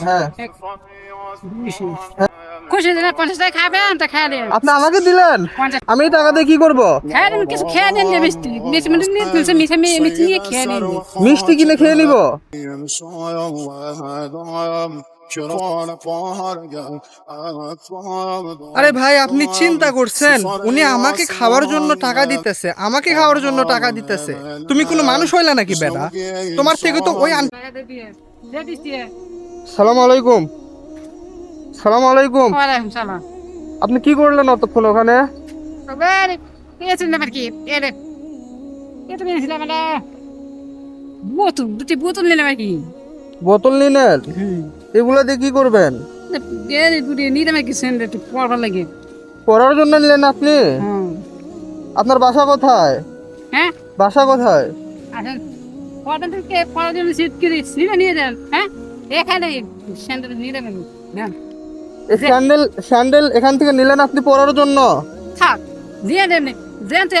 হ্যাঁ। দুইশো খুশি দিলে পঞ্চাশ টাকা খাবেন তা খেয়ে নেন আপনি আমাকে দিলেন? পঞ্চাশ। আমি এই টাকা দিয়ে কি করব? খেয়ে নেন কিছু খেয়ে নেন যে মিষ্টি মিষ্টি মিষ্টি নিয়ে তুলছে মিশে মিশে মিষ্টি নিয়ে খেয়ে নেন। মিষ্টি কিনে খেয়ে নিব? আরে ভাই আপনি চিন্তা করছেন উনি আমাকে খাওয়ার জন্য টাকা দিতেছে আমাকে খাওয়ার জন্য টাকা দিতেছে। তুমি কোনো মানুষ হইলা নাকি বেটা? তোমার থেকে তো ওই আন- সালাম আলাইকুম। সালাম আলাইকুম। ওয়ালাইকুম সালাম। আপনি কি করলেন অতক্ষণ ওখানে? কি এর একটা বোতল দুটি বোতল নিলাম আর কি। বোতল নিলেন? এগুলো দিয়ে কি করবেন? এর দুটি নিলাম আর কি সেন্ড একটু পড়বার লাগে। পড়ার জন্য নিলেন আপনি? আপনার বাসা কোথায়? হ্যাঁ? বাসা কোথায়? আসেন পড়ার জন্য সিট কিনে নিয়ে যান হ্যাঁ? এখানে নিয়ে স্যান্ডেল স্যান্ডেল এখান থেকে নিলেন আপনি পড়ার জন্য? থাক দিয়ে দেন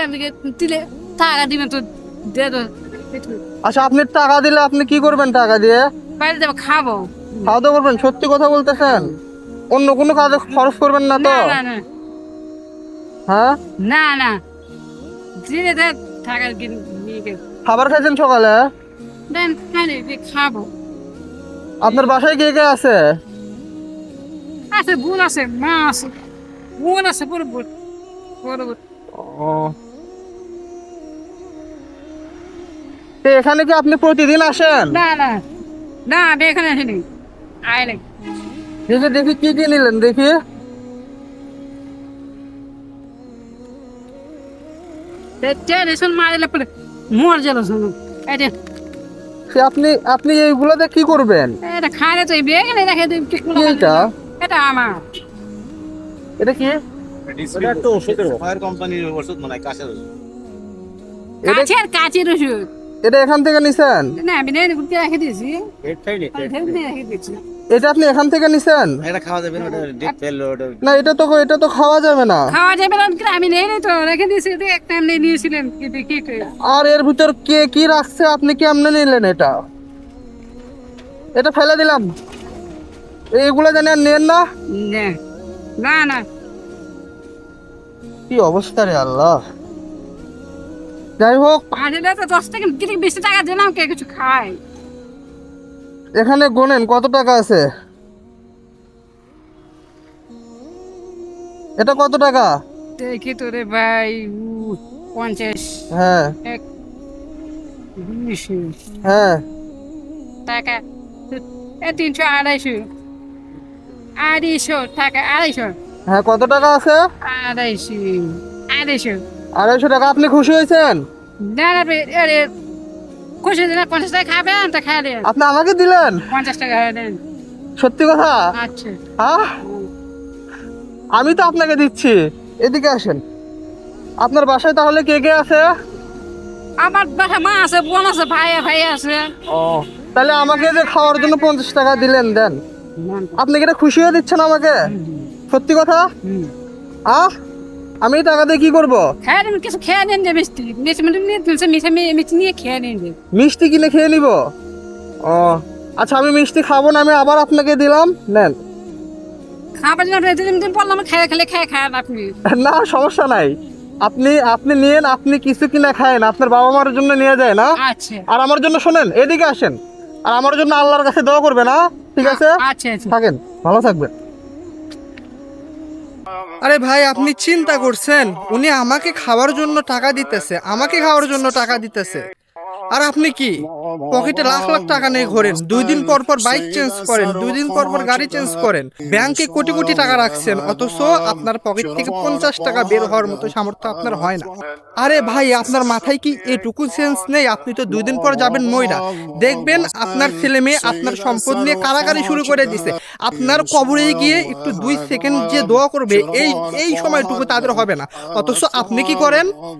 আপনি দিলে টাকা দিবেন তো আচ্ছা আপনি টাকা দিলে আপনি কি করবেন টাকা দিয়ে? বাইরে যাব খাব। খাওয়া দাওয়া করবেন সত্যি কথা বলতেছেন? অন্য কোনো কাজে খরচ করবেন না তো? হ্যাঁ? না না। টাকা খাবার খাইছেন সকালে? দেন খাব। আপনার বাসায় কে কে আছে? আছে বোন আছে মা আছে। বোন আছে বড় বোন বড় বোন। ও। তো এখানে কি আপনি প্রতিদিন আসেন? না না। না আমি এখানে আসিনি। আইলে দেখি দেখি কি কি নিলেন দেখি। টেনশন মারিলে পরে মর গেল শুনুন এটা সে আপনি আপনি এইগুলোতে কি করবেন? এটা খাইলে তো বেগলে রেখে দিই ঠিক কি এটা এটা আমার। এটা কি? এটা তো ওষুধের ফায়ার কোম্পানির ওষুধ মানে হয় ওষুধ। এটা কাছের কাছের ওষুধ। এটা এখান থেকে নিছেন? না আমি নেই ঘুরতে রেখে দিয়েছি। এটা আপনি এখান থেকে নিছেন? এটা খাওয়া যাবে না ফেল না এটা তো এটা তো খাওয়া যাবে না। খাওয়া যাবে না আমি নেই তো রেখে দিয়েছি নিয়েছিলেন কি দেখি আর এর ভিতর কে কি রাখছে আপনি কেমনে নিলেন এটা? এটা ফেলে দিলাম। এইগুলো জানি আর নেন না না? না না। কি অবস্থা রে আল্লাহ। যাই হোক আসলে তো দশ টাকা কি বিশ টাকা দিলাম কে কিছু খায়। এখানে গোনেন কত টাকা আছে? এটা কত টাকা? দেখি তো রে ভাই পঞ্চাশ। হ্যাঁ। এক দুইশো হ্যাঁ। টাকা। এ তিনশো আড়াইশো। আড়াইশো টাকা আড়াইশো। হ্যাঁ কত টাকা আছে? আড়াইশো আড়াইশো। আড়াইশো টাকা আপনি খুশি হয়েছেন? না না আরে খুশি দিলে পঞ্চাশ টাকা খাবেন তা খাই দেন। আপনি আমাকে দিলেন? পঞ্চাশ টাকা দেন। সত্যি কথা? আচ্ছা। আমি তো আপনাকে দিচ্ছি। এদিকে আসেন। আপনার বাসায় তাহলে কে কে আছে? আমার বাসা মা আছে বোন আছে ভাই ভাই আছে। ও তাহলে আমাকে যে খাওয়ার জন্য পঞ্চাশ টাকা দিলেন দেন। আপনি কি এটা খুশি হয়ে দিচ্ছেন আমাকে? সত্যি কথা? আহ! আমি টাকা দিয়ে কি করব? নিন কিছু খেয়ে নিন যে মিষ্টি। মিষ্টি মিষ্টি নিয়ে খেয়ে নিন মিষ্টি কিনে খেয়ে নিব? ও আচ্ছা আমি মিষ্টি খাব না আমি আবার আপনাকে দিলাম নেন। খাবার জন্য দিন দিন বললাম খেয়ে খেলে খেয়ে খান আপনি। না সমস্যা নাই। আপনি আপনি নিয়েন আপনি কিছু কিনা খায়েন আপনার বাবা মার জন্য নিয়ে যায় না। আচ্ছা। আর আমার জন্য শোনেন এদিকে আসেন। আর আমার জন্য আল্লাহর কাছে দোয়া করবে না ঠিক আছে? আচ্ছা আচ্ছা। থাকেন ভালো থাকবেন। আরে ভাই, আপনি চিন্তা করছেন, উনি আমাকে খাওয়ার জন্য টাকা দিতেছে, আমাকে খাওয়ার জন্য টাকা দিতেছে। আর আপনি কি? পকেটে লাখ লাখ টাকা নিয়ে ঘোরেন। দুই দিন পর পর বাইক চেঞ্জ করেন, দুই দিন পর পর গাড়ি চেঞ্জ করেন। ব্যাংকে কোটি কোটি টাকা রাখছেন, অথচ আপনার পকেট থেকে পঞ্চাশ টাকা বের হওয়ার মতো সামর্থ্য আপনার হয় না। আরে ভাই, আপনার মাথায় কি এটুকু সেন্স নেই? আপনি তো দুই দিন পর যাবেন ময়রা। দেখবেন আপনার ছেলে মেয়ে আপনার সম্পদ নিয়ে কারাগারি শুরু করে দিছে। আপনার কবরে গিয়ে একটু দুই সেকেন্ড যে দোয়া করবে, এই এই সময়টুকু তাদের হবে না। অথচ আপনি কি করেন?